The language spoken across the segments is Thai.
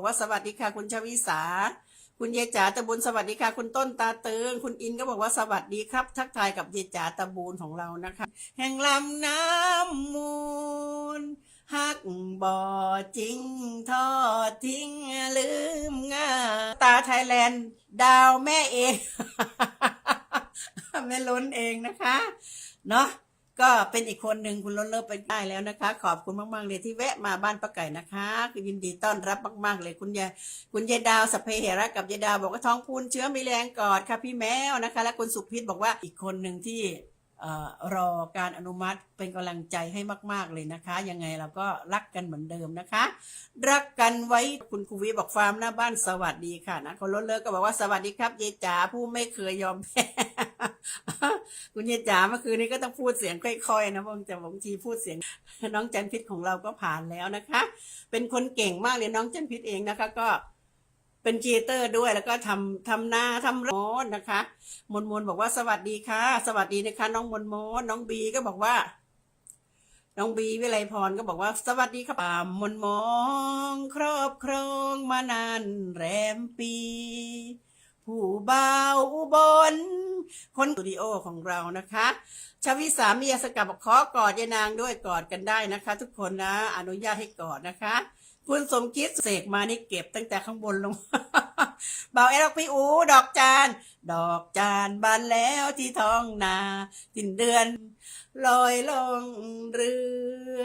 บอกว่าสวัสดีค่ะ คุณชวิสา คุณเยจ๋าตะบุญสวัสดีค่ะ คุณต้นตาเติงคุณอินก็บอกว่าสวัสดีครับ ทักทายกับเยจ๋าตะบูนของเรานะคะ แห่งลำน้ำมูลฮักบ่อจริงทอดทิ้งลืมง่าตาไทยแลนด์ ดาวแม่เอง แม่ล้นเองนะคะ เนาะ ก็เป็นอีกคนหนึ่งคุณล้นเลิศไปได้แล้วนะคะ ขอบคุณมาก ๆ เลยที่แวะมาบ้านป้าไก่นะคะคือยินดีต้อนรับมาก ๆ เลยคุณยายคุณยายดาวสพเพเหระกับยายดาวบอกว่าท้องพูนเชื้อมีแรงกอดค่ะพี่แมวนะคะ และคุณสุพิษบอกว่าอีกคนหนึ่งที่อรอการอนุมัติเป็นกำลังใจให้มาก ๆ เลยนะคะ ยังไงเราก็รักกันเหมือนเดิมนะคะ รักกันไว้คุณครูวิบอกฟาร์มหน้าบ้านสวัสดีค่ะนะคนล้นเลิศก็บอกว่าสวัสดีครับยายจ๋าผู้ไม่เคยยอมแพ้ คุณยายจ๋าเมื่อคืนนี้ก็ต้องพูดเสียงค่อยๆนะบางจะบางทีพูดเสียง น้องจันพิษของเราก็ผ่านแล้วนะคะ เป็นคนเก่งมากเลยน้องจันพิษเองนะคะ ก็เป็นครีเอเตอร์ด้วยแล้วก็ทำทำนาทำร้อนนะคะ มนมนบอกว่าสวัสดีค่ะ สวัสดีนะคะ น้องมนมนน้องบีก็บอกว่า น้องบีวิไลพรก็บอกว่า สวัสดีครับป่ามนมองครอบครองมานานแรมปี ผู้บ่าวอุบล คนสตูดิโอของเรานะคะชาวิสามียสกับบอกขอกอดยายนางด้วยกอดกันได้นะคะ ทุกคนนะอนุญาตให้กอดนะคะ คุณสมคิดเสกมานี่เก็บตั้งแต่ข้างบนลงเบาเอลพี่อูดอกจานดอกจานบานแล้วที่ท้องนาตินเดือน ลอยลงเรือ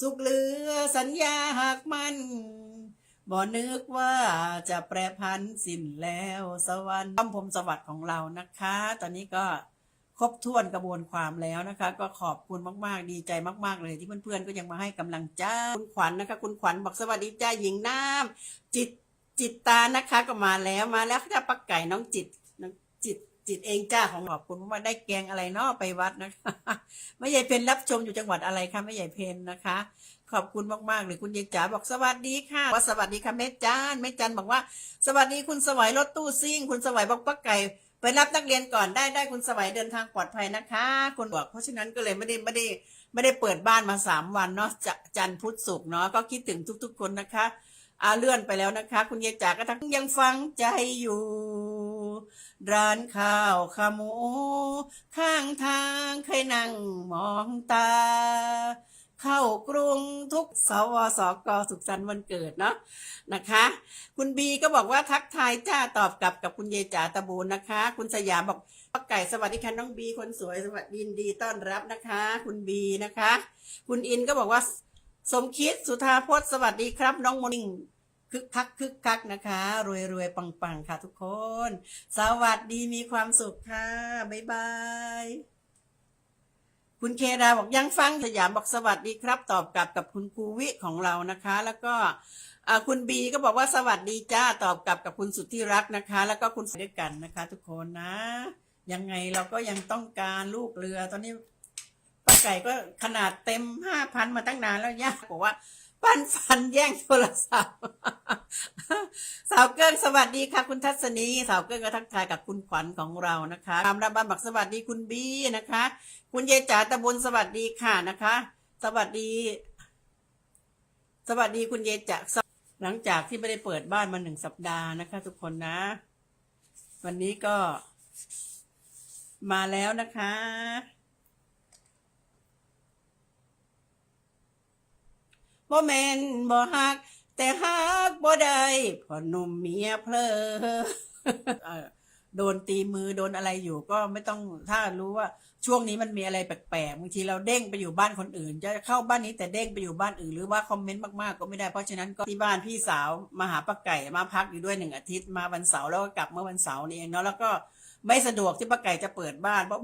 สุกเหลือสัญญาหากมัน บ่นึกว่าจะแปรพันสิ้นแล้วสวรรค์คำพรมสวัสดิ์ของเรานะคะ ตอนนี้ก็ครบถ้วนกระบวนความแล้วนะคะ ก็ขอบคุณมาก ๆ ดีใจมาก ๆ เลยที่เพื่อน ๆ ก็ยังมาให้กำลังใจคุณขวัญนะคะ คุณขวัญบอกสวัสดีจ้าหญิงน้ำจิตจิตตานะคะก็มาแล้วมาแล้วค่ะปักไก่น้องจิตน้องจิตจิตเองจ้าของขอบคุณมากได้แกงอะไรเนาะไปวัดนะคะไม่ใหญ่เพนรับชมอยู่จังหวัดอะไรคะไม่ใหญ่เพนนะคะ ขอบคุณมากๆเลยคุณยายจ๋าบอกสวัสดีค่ะว่าสวัสดีค่ะแม่จานแม่จันบอกว่า สวัสดีคุณสวัยรถตู้ซิ่ง คุณสวัยบอกปักไก่ไปรับนักเรียนก่อนได้ได้คุณสวัยเดินทางปลอดภัยนะคะคุณบอกเพราะฉะนั้นก็เลยไม่ได้ไม่ได้ไม่ได้เปิดบ้านมาสามวันเนาะจ,จันพุธศุกร์เนาะก็คิดถึงทุก ๆ คนนะคะอาเลื่อนไปแล้วนะคะ คุณยายจ๋าก็ทั้งยังฟังใจอยู่ ร้านข้าวขาหมู ข้างทางเคยนั่งมองตา เข้ากรุงทุกสวสกสุขสันต์วันเกิดเนาะนะคะ คุณบีก็บอกว่าทักทายจ้าตอบกลับกับคุณเยจ๋าตะบูนนะคะ คุณสยามบอกป้าไก่สวัสดีค่ะน้องบีคนสวยสวัสดีดีต้อนรับนะคะ คุณบีนะคะ คุณอินก็บอกว่าสมคิดสุธาพจน์สวัสดีครับ น้องมนิ่งคึกคักคึกคักนะคะ รวยรวยปังปังค่ะทุกคน สวัสดีมีความสุขค่ะ บ๊ายบาย คุณเคดาบอกยังฟังสยามบอกสวัสดีครับ ตอบกลับกับคุณภูวิของเรานะคะ แล้วก็คุณบีก็บอกว่าสวัสดีจ้าตอบกลับกับคุณสุดที่รักนะคะ แล้วก็คุณด้วยกันนะคะ ทุกคนนะ ยังไงเราก็ยังต้องการลูกเรือตอนนี้ป้าไก่ก็ขนาดเต็มห้าพันมาตั้งนานแล้วย่าบอกว่า ปั้นฟันแย่งโทรศัพท์ สาวเกิ้งสวัสดีค่ะ คุณทัศนีสาวเกิ้งก็ทักทายกับคุณขวัญของเรานะคะตามรับบ้านบักสวัสดีคุณบีนะคะ คุณยายจ๋าตะบนสวัสดีค่ะนะคะ สวัสดี สวัสดีคุณยายจ๋าหลังจากที่ไม่ได้เปิดบ้านมาหนึ่งสัปดาห์นะคะ ทุกคนนะ วันนี้ก็มาแล้วนะคะ บ่แมนบ่ฮัก แต่ฮักบ่ได้พอหนุ่มเมียเพลอโดนตีมือโดนอะไรอยู่ก็ไม่ต้องถ้ารู้ว่าช่วงนี้มันมีอะไรแปลกๆบางทีเราเด้งไปอยู่บ้านคนอื่น จะเข้าบ้านนี้แต่เด้งไปอยู่บ้านอื่นหรือว่าคอมเมนต์มากๆก็ไม่ได้เพราะฉะนั้นก็ที่บ้านพี่สาวมาหาป้าไก่มาพักอยู่ด้วยหนึ่งอาทิตย์มาวันเสาร์แล้วก็กลับเมื่อวันเสาร์นี่เองเนาะแล้วก็ ไม่สะดวกที่ป้าไก่จะเปิดบ้านเพราะ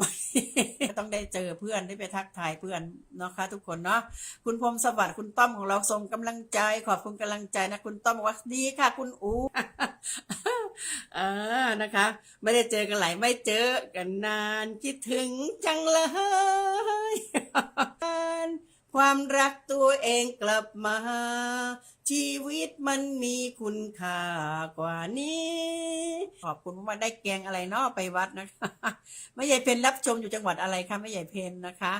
ต้องได้เจอเพื่อนได้ไปทักทายเพื่อนเนาะคะทุกคนเนาะคุณพรมสวัสดิ์คุณต้อมของเราส่งกำลังใจ ขอบคุณกำลังใจนะคุณต้อมบอกว่าดีค่ะ คุณอูอ่านะคะ ไม่ได้เจอกันหลายไม่เจอกันนานคิดถึงจังเลย ความรักตัวเองกลับมา ชีวิตมันมีคุณค่ากว่านี้ ขอบคุณมาได้แกงอะไรเนาะไปวัดนะคะไม่ใหญ่เพนรับชมอยู่จังหวัดอะไรคะไม่ใหญ่เพนนะคะ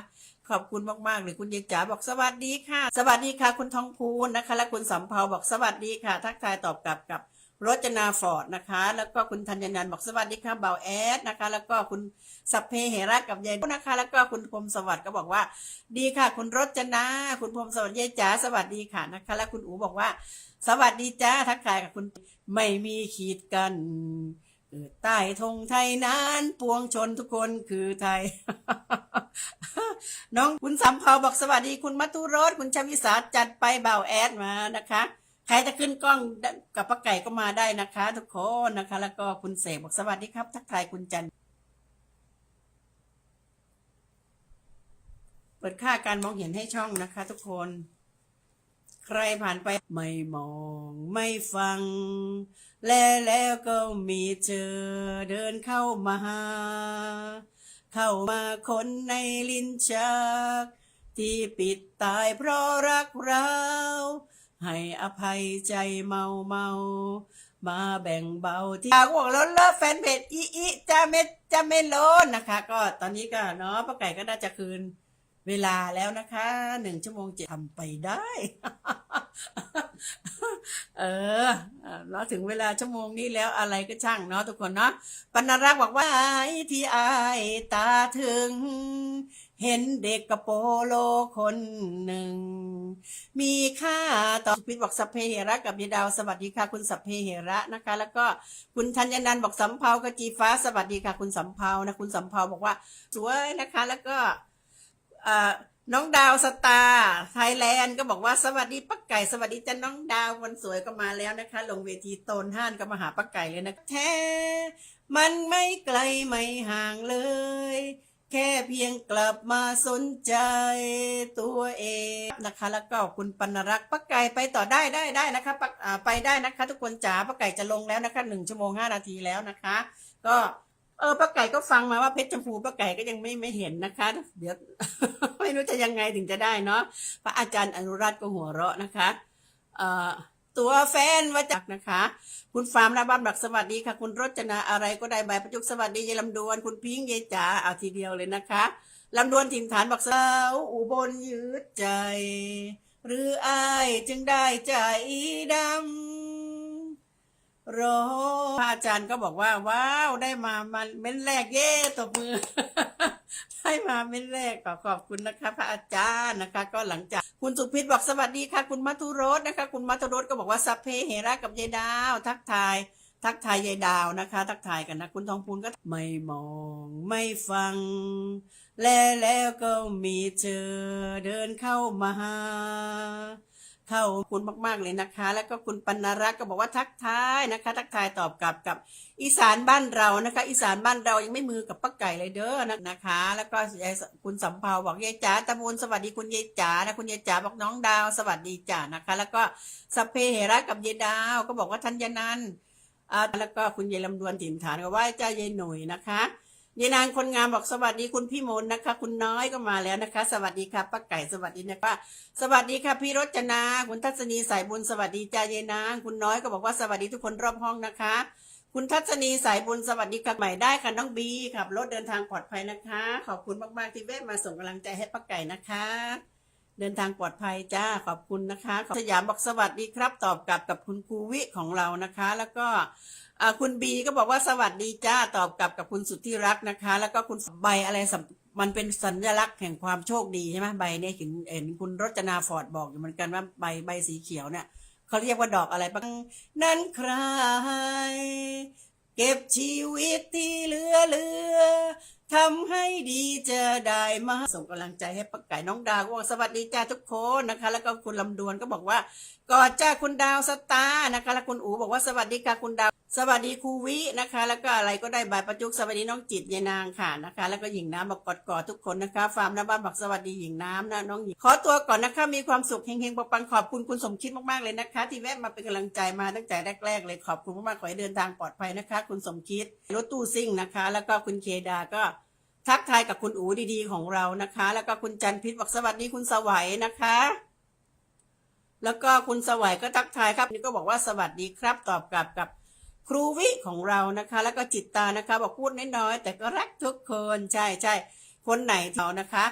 ขอบคุณมากๆเลยคุณยายจ๋าบอกสวัสดีค่ะ สวัสดีค่ะ คุณทองพูนนะคะ และคุณสำเภาบอกสวัสดีค่ะ ทักทายตอบกลับกับ รจนาฟอร์ดนะคะ แล้วก็คุณธัญนันบอกสวัสดีค่ะเบาแอดนะคะ แล้วก็คุณสัพเพเหระกับยายนะคะ แล้วก็คุณพรมสวัสดิ์ก็บอกว่า ดีค่ะ คุณรจนา คุณพรมสวัสดิ์ยายจ๋าสวัสดีค่ะนะคะ และคุณอูบอกว่า สวัสดีจ้าทักทายกับคุณไม่มีขีดกันเกิดใต้ธงไทยนั้นปวงชนทุกคนคือไทย น้องคุณสำเภาบอกสวัสดี คุณมัทุรสคุณชวิสาจัดไปเบาแอดมานะคะ ใครจะขึ้นกล้องกับป้าไก่ก็มาได้นะคะ ทุกคนนะคะ แล้วก็คุณเสกบอกสวัสดีครับ ทักทายคุณจันเปิดค่าการมองเห็นให้ช่องนะคะ ทุกคน ใครผ่านไปไม่มองไม่ฟัง และแล้วก็มีเธอเดินเข้ามาหาเข้ามาคนในลิ้นชัก ที่ปิดตายเพราะรักเรา ให้อภัยใจเมาเมามาแบ่งเบาที่อยากบอกล้วเลิฟแฟนเพจอีอีจะเม็ดจะเมโลนนะคะ ก็ตอนนี้ก็เนาะป้าไก่ก็น่าจะคืนเวลาแล้วนะคะหนึ่งชั่วโมงเจ็ดทำไปได้ เออเนาะถึงเวลาชั่วโมงนี้แล้วอะไรก็ช่างเนาะทุกคนเนาะปนรักษ์บอกว่าไอ้ที่อายตาถึง เห็นเด็กกระโปโลคนหนึ่ง มีค่าต่อพิษบอกสัพเพเหระกับยายดาวสวัสดีค่ะคุณสัพเพเหระนะคะ แล้วก็คุณธัญนันท์บอกสำเภากะจีฟ้าสวัสดีค่ะคุณสำเภานะคุณสำเภาบอกว่า สวยนะคะ แล้วก็น้องดาวสตาร์ไทยแลนด์ก็บอกว่าสวัสดีปักไก่สวัสดีจ้าน้องดาววันสวยก็มาแล้วนะคะ ลงเวทีโตนห้านก็มาหาปักไก่เลยนะแท้มันไม่ไกลไม่ห่างเลย แค่เพียงกลับมาสนใจตัวเองนะคะ แล้วก็คุณปนรักษ์ปักไก่ไปต่อได้ได้ได้นะคะปักอ่าไปได้นะคะ ทุกคนจ๋าปักไก่จะลงแล้วนะคะหนึ่งชั่วโมงห้านาทีแล้วนะคะ ก็เออป้าไก่ก็ฟังมาว่าเพชรชมพูป้าไก่ก็ยังไม่ไม่เห็นนะคะ เดี๋ยวไม่รู้จะยังไงถึงจะได้เนาะพระอาจารย์อนุรัตน์ก็หัวเราะนะคะ เอ่อ ตัวแฟนว่าจากนะคะ คุณฟาร์มระบ้านบักสวัสดีค่ะ คุณรจนาอะไรก็ได้ใบประจุกสวัสดียายลำดวน คุณพิงค์ยายจ๋าเอาทีเดียวเลยนะคะลำดวนถิ่นฐานบักสาวอุบลยืดใจ หรืออายจึงได้ใจดำรอพระอาจารย์ก็บอกว่าว้าวได้มามันเม้นแรกเย่ตบมือ ได้มาเม้นแรกขอขอบคุณนะคะ พระอาจารย์นะคะ ก็หลังจาก คุณสุพิษบอกสวัสดีค่ะ คุณมัทุรสนะคะ คุณมัทุรสก็บอกว่าสัพเพเหระกับยายดาว ทักทาย ทักทายยายดาวนะคะ ทักทายกันนะ คุณทองพูนก็ไม่มองไม่ฟัง และแล้วก็มีเธอเดินเข้ามาหา เข้าคุณมากๆเลยนะคะ แล้วก็คุณปัณรักษ์ก็บอกว่าทักทายนะคะ ทักทายตอบกลับกับอีสานบ้านเรานะคะ อีสานบ้านเรายังไม่มือกับป้าไก่เลยเด้อนะคะ แล้วก็คุณสำเภาบอกยายจ๋าตะมูลสวัสดีคุณยายจ๋านะคุณยายจ๋าบอกน้องดาวสวัสดีจ้านะคะ แล้วก็สเพเหระกับยายดาวก็บอกว่าธัญนันอ่าแล้วก็คุณยายลำดวนถิ่นฐานก็ว่าจ้ายายหนุ่ยนะคะ ยายนางคนงามบอกสวัสดีคุณพี่มนนะคะ คุณน้อยก็มาแล้วนะคะ สวัสดีค่ะป้าไก่สวัสดีนะคะสวัสดีค่ะพี่รจนา คุณทัศนีสายบุญสวัสดีจ้าเยนางคุณน้อยก็บอกว่าสวัสดีทุกคนรอบห้องนะคะ คุณทัศนีสายบุญสวัสดีค่ะใหม่ได้ค่ะน้องบีขับรถเดินทางปลอดภัยนะคะ ขอบคุณมากๆที่แวะมาส่งกำลังใจให้ป้าไก่นะคะ เดินทางปลอดภัยจ้าขอบคุณนะคะสยามบอกสวัสดีครับ ตอบกลับกับคุณครูวิของเรานะคะ แล้วก็ คุณบีก็บอกว่าสวัสดีจ้าตอบกลับกับคุณสุดที่รักนะคะ แล้วก็คุณใบอะไรสมันเป็นสัญลักษณ์แห่งความโชคดีใช่ไหมใบเนี่ยเห็นเห็นคุณรจนาฟอร์ดบอกอยู่เหมือนกันว่าใบใบสีเขียวเนี่ยเขาเรียกว่าดอกอะไรบ้างนั้นใคร เก็บชีวิตที่เหลือเหลือ ทำให้ดีเจะได้มาส่งกำลังใจให้ปักไก่น้องดาวก็บอกสวัสดีจ้าทุกคนนะคะ แล้วก็คุณลำดวนก็บอกว่ากอดจ้าคุณดาวสตาร์นะคะ แล้วคุณอูบอกว่าสวัสดีค่ะคุณดาว สวัสดีครูวินะคะ แล้วก็อะไรก็ได้บายประจุกสวัสดีน้องจิตยายนางค่ะนะคะ แล้วก็หญิงน้ำบอกกอดกอดทุกคนนะคะฟาร์มน้ำบ้านบอกสวัสดีหญิงน้ำนะน้องหญิงขอตัวก่อนนะคะมีความสุขเฮงๆปังๆขอบคุณคุณสมคิดมากๆเลยนะคะ ที่แวะมาเป็นกำลังใจมาตั้งแต่แรกๆเลยขอบคุณมากๆขอให้เดินทางปลอดภัยนะคะ คุณสมคิดรถตู้ซิ่งนะคะ แล้วก็คุณเคดาก็ ทักทายกับคุณอูดีๆของเรานะคะ แล้วก็คุณจันพิษบอกสวัสดีคุณสวัยนะคะ แล้วก็คุณสวัยก็ทักทายครับนี่ก็บอกว่าสวัสดีครับ ตอบกลับกับครูวิของเรานะคะ แล้วก็จิตตานะคะ บอกพูดน้อยๆแต่ก็รักทุกคนใช่ใช่คนไหนเขานะคะ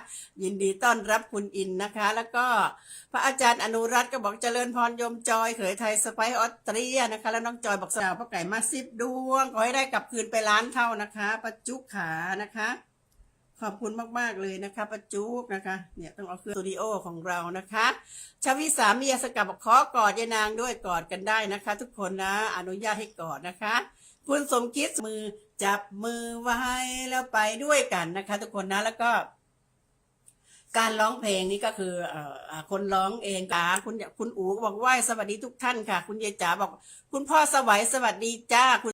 ยินดีต้อนรับคุณอินนะคะ แล้วก็พระอาจารย์อนุรัตน์ก็บอกเจริญพรยมจอยเขยไทยสไปซ์ออสเตรียนะคะ แล้วน้องจอยบอกสาวพ่อไก่มาสิบดวงขอให้ได้กลับคืนไปล้านเท่านะคะประจุขานะคะ ขอบคุณมาก ๆ เลยนะคะประจุกนะคะ เนี่ยต้องเอาเครื่องสตูดิโอของเรานะคะชาวิสามียสกับบอกขอกอดยายนางด้วยกอดกันได้นะคะ ทุกคนนะอนุญาตให้กอดนะคะ คุณสมคิดมือจับมือไว้แล้วไปด้วยกันนะคะ ทุกคนนะแล้วก็ การร้องเพลงนี้ก็คือเอ่อคนร้องเองค่ะคุณคุณอูก็บอกไหว้สวัสดีทุกท่านค่ะ คุณยายจ๋าบอก คุณพ่อสวัยสวัสดีจ้าคุณ